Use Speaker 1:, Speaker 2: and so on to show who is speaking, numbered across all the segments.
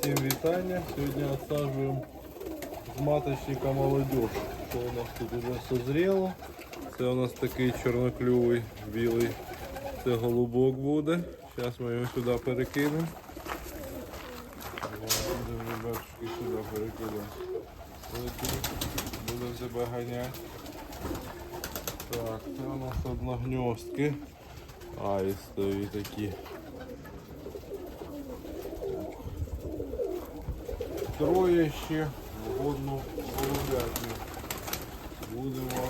Speaker 1: Всім вітання. Сьогодні осаджуємо з маточника молодежь. Що у нас тут уже созріло. Це у нас такий чорноклювий білий. Це голубок буде. Зараз ми його сюди перекинемо. Ребятушки сюди перекидаємо. Будемо себе ганяти. Так, це у нас одногньостки. Аїстові такі. Троє ще одну голубятню. Будемо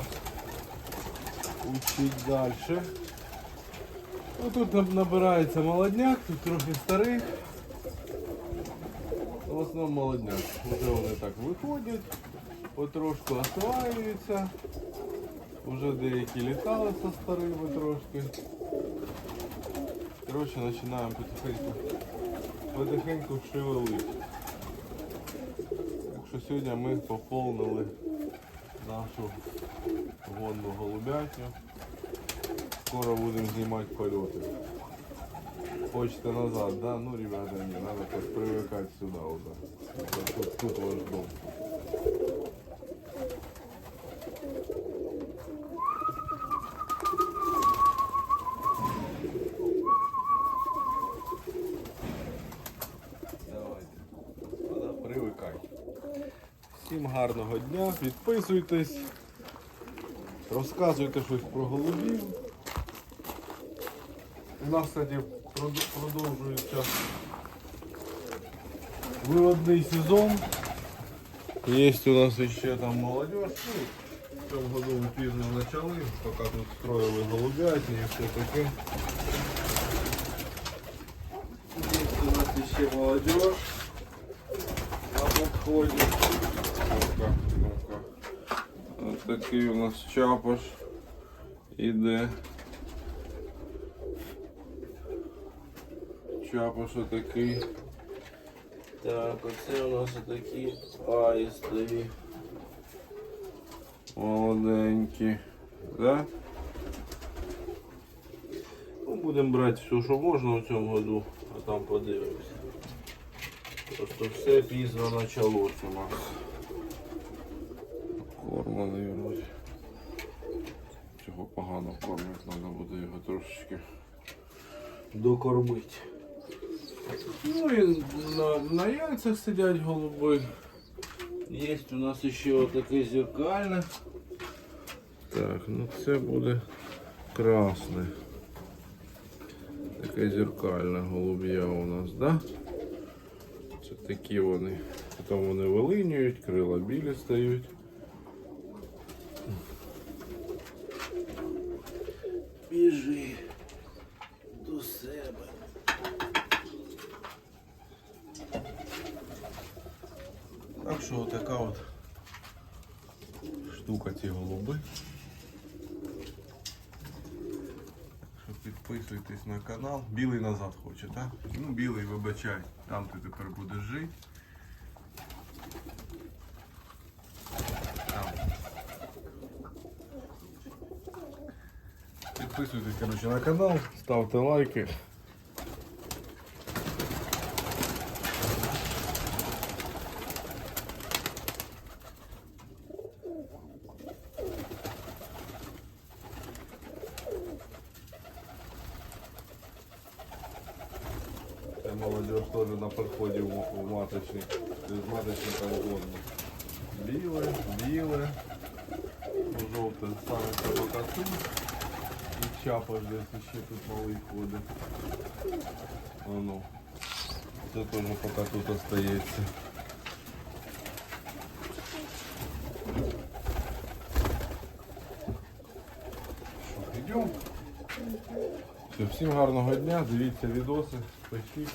Speaker 1: учити далі. Ну, тут набирається молодняк, тут трохи старих. В основному молодняк. Вже вони так виходять, потрошку осваюються. Уже деякі літали со старими трошки. Коротше, починаємо потихеньку, потихеньку шевелити. Що сьогодні ми поповнили нашу гонну голубятню. Скоро будемо знімати польоти. Хочете назад, да? Ну, ребята, не, надо привыкать сюда уже. Тут ваш дом. Всім гарного дня, підписуйтесь, розказуйте щось про голубів. У нас, кстати, продовжується виводний сезон. Є у нас ще там молодежь. Ну, в цьому году ми пізно почали, поки тут строїли голубятні і все таке. Є у нас ще молодежь на подході. Такий у нас чапаш іде. Чапаш отакий. Так, оце у нас такі аїстові. Молоденькі. Да? Ну, будемо брати все, що можна в цьому году, а там подивимося. Просто все пізно почалося у нас. Корма, наверное. Цього погано кормить, треба буде його трошечки докормити. Ну і на, на яйцях сидять голуби. Є у нас ще отаке зеркальне. Так, ну це буде красне. Таке зеркальне голуб'я у нас, да? Це такі вони. Потім вони вилинюють, крила білі стають. Біжи до себе. Так що така от штука ці голуби. Що підписуйтесь на канал. Білий назад хоче, так? Ну білий вибачай, там ти тепер будеш жити. Там. Підписуйтесь короче, на канал, ставте лайки. Це молодежь теж на підході в, в маточник. З маточником годно. Біле, біле, жовте саме чапа десь ще тут малий ходить. Ану. Це теж поки тут остається. Що, йдемо? Все, всім гарного дня, дивіться відоси, пишіть.